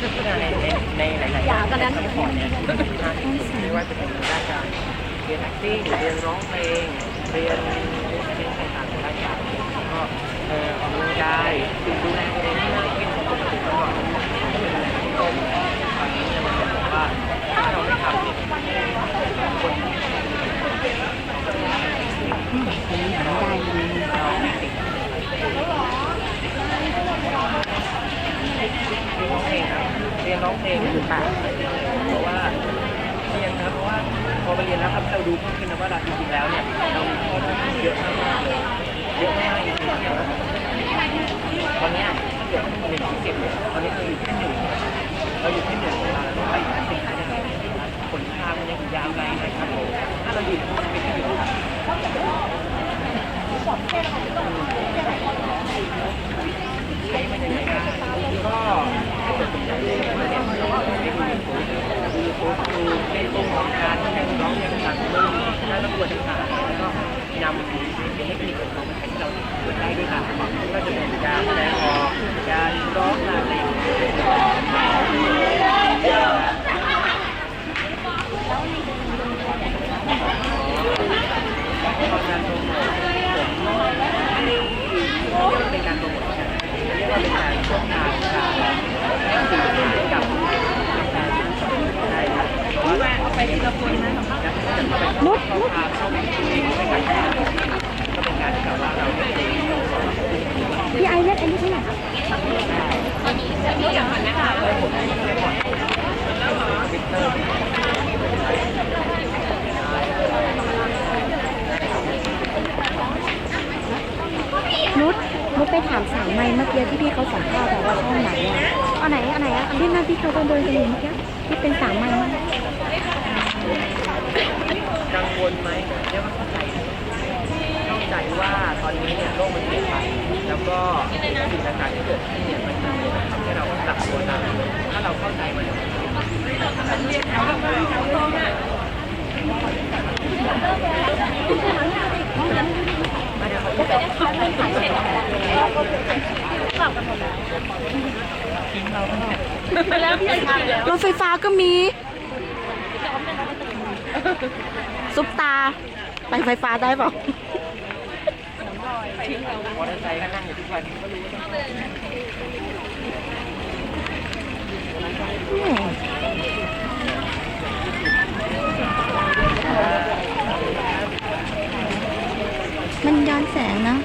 ในั้นพอร์ตเนี่ยไม่ว่าจะเป็นด้านการเรียน acting เรียนร้องเพลงเรียนเพลงต่างๆด้านการก็เอ่อออกกำลังกายดูแลตัวเองให้มากขึ้นปกติก็ก็เป็นอะไรที่ต้นตอนนี้จะมาบอกว่าถ้าเราไม่ทำเนี่ยคนเรียนร้องเลงค เรียนร้องเพลงหรือเปล่าเพราะว่าเรียนนะเพราะว่าพอไปเรียนแล้วครับเราดูเพิ่มขึ้นนะว่าเราจริงๆแล้วเนี่ยเรามีข้อมูลเยอะมากเลยเยอะมากจริงๆตอนนี้ถ้าเกิดหนึ่งถึงสิบตอนนี้เราอยู่แค่หนึ่งเราอยู่แค่หนึ่งเราต้องไปสิบได้ยังไงผลทางมันยังอีกยาวไกลนะครับผมถ้าเราอยู่ไปแค่หนึ่งใช้มันยังไงได้ก็ถ้าเกิดสนใจเลยก็เนี่ยไปดูยูทูบดูยูทูบดูเล่นตุ้มของการเล่นร้องเพลงต่างๆดูการประกวดต่างๆแล้วก็นำเทคนิคของมันให้เราฝึกได้ด้วยค่ะก็จะเป็น การแสดงออกการร้องการอะไรอย่างเงี้ยการโปรโมทผมเรียกว่าเป็นการโปรโมทเรียกว่าเป็นการโฆษณาการสื่อสารกับใช่ครับเพราะว่าเอาไปทีละคนนะนุชนุชเข้าไปคุยไปกันก็เป็นการที่แบบว่าเราได้ พี่ไอเล่ นอันนี้เท่าไหร่ครับนุชนุชไปถามสาวไม่เมื่อกี้ที่พี่เขาสัมภาษณ์อะว่าช่องไหนอะอันไหนอันไหนอะอันที่นั่นที่เขาเดินเดินกันอยู่เมื่อกี้ที่เป็นสาวไม่มั้งกังวลไหมเรียกว่าเข้าใจเข้าใจว่าตอนนี้เนี่ยโลกมันเปลี่ยนไปแล้วก็สิ่งต่างๆ ที่เดขึ้นเนี่ยมันทำให้เราปรับตัวตามถ้าเราเข้าใจมันรถไฟฟ้าก็มีซุปตา ไปไฟฟ้าได้เปล่า มอเตอร์ไซค์ก็นั่งอยู่ทุกวันก็รู้ว่าม่มันย้อนแสงนะ